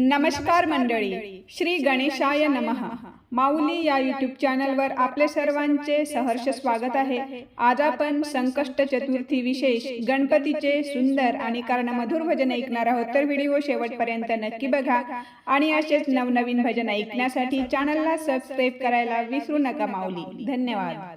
नमस्कार मंडळी. श्री गणेशाय नमः. माऊली या युट्यूब चॅनलवर आपले सर्वांचे सहर्ष स्वागत आहे. आज आपण संकष्ट चतुर्थी विशेष गणपतीचे सुंदर आणि कर्णमधुर भजन ऐकणार आहोत. तर व्हिडिओ शेवटपर्यंत नक्की बघा. आणि असेच नवनवीन भजन ऐकण्यासाठी चॅनलला सबस्क्राईब करायला विसरू नका माऊली. धन्यवाद.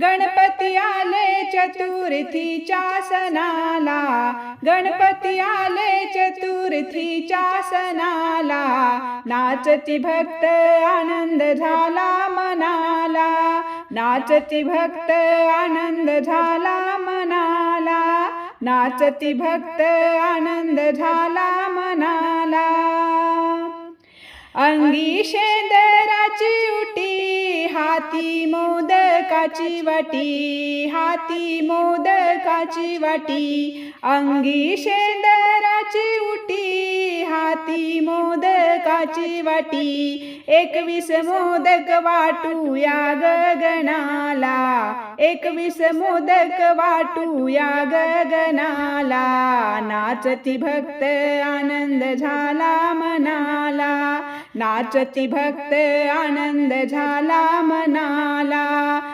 गणपती आले चतुर्थीच्या सणाला. गणपती आले चतुर्थीच्या सणाला. नाचती भक्त आनंद झाला मनाला. नाचती भक्त आनंद झाला मनाला. नाचती भक्त आनंद झाला मनाला. अंगी शेंदराची उटी हाती मोदकाची वाटी हाती मोदकाची वाटी अंगी शेंदराची उटी हाती मोदकाची वाटी. एकवीस मोदक वाटू या गगनाला एकवीस मोदक वाटू या गगनाला नाचती भक्त आनंद झाला मनाला नाचती भक्त आनंद झाला मनाला.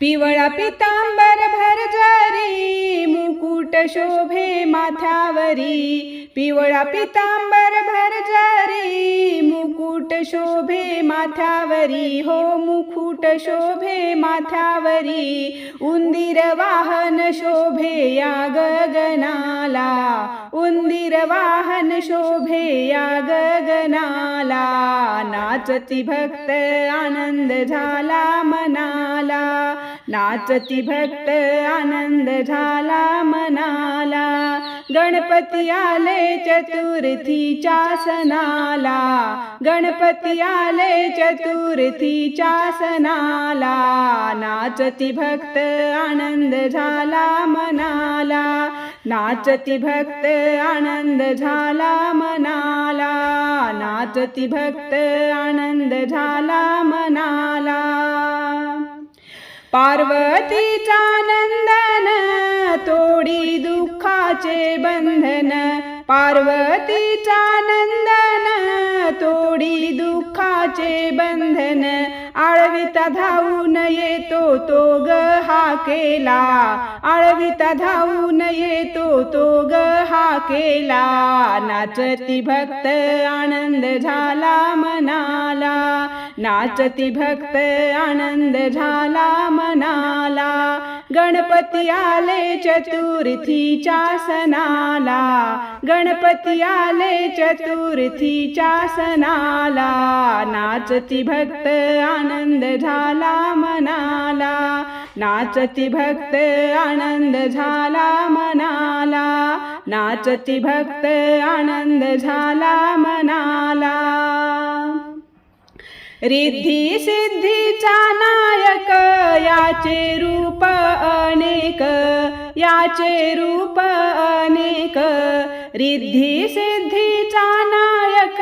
पिवळा पितांबर भरजारी मुकुट शोभे माथ्यावरी. पिवळा पितांबर भरजारी मुकुट शोभे माथ्यावरी. हो मुकुट शोभे माथ्यावरी उंदीर वाहन शोभे या गगनाला. उंदीर वाहन शोभे या गगनाला. नाचती भक्त आनंद झाला मनाला. नाचती भक्त आनंद झाला मनाला. गणपती आले चतुर्थीच्या सणाला. गणपती आले चतुर्थीच्या सणाला. नाचती भक्त आनंद झाला मनाला. नाचती भक्त आनंद झाला मनाला. नाचती भक्त आनंद झाला मनाला. पार्वतीचा नंदन तोडी दुःखाचे बंधन. पार्वतीचा नंदन तोडी दुःखाचे बंधन. आळविता धावून येतो तो ग हा केला. आळविता धावून येतो तो ग हा केला. नाचती भक्त आनंद झाला मनाला. नाचती भक्त आनंद झाला मनाला. गणपती आले चतुर्थीच्या सणाला. गणपती आले चतुर्थीच्या सणाला. नाचती भक्त आनंद झाला मनाला. नाचती भक्त आनंद झाला मनाला. नाचती भक्त आनंद झाला मनाला. रिद्धी सिद्धीचा नायक याचे रूप अनेक याचे रूप अनेक. रिद्धी सिद्धीचा नायक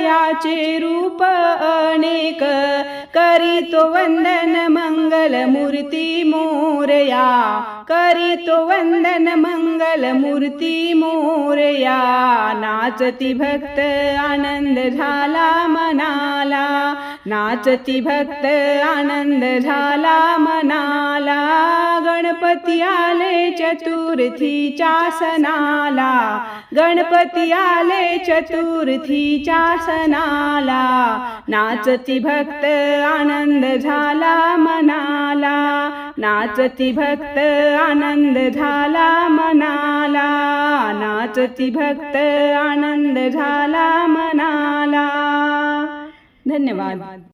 याचे रूप अनेक. करीतो वंदन मंगल मूर्ती मोरया करीतो वंदन मंगल मूर्ती मोरया. नाचती भक्त आनंद झाला मनाला. नाचती भक्त आनंद झाला मनाला. गणपती आले चतुर्थीच्या सणाला. गणपती आले चतुर्थीच्या सणाला. नाचती भक्त आनंद झाला मनाला. नाचती भक्त आनंद झाला मनाला. नाचती भक्त आनंद झाला मनाला. धन्यवाद.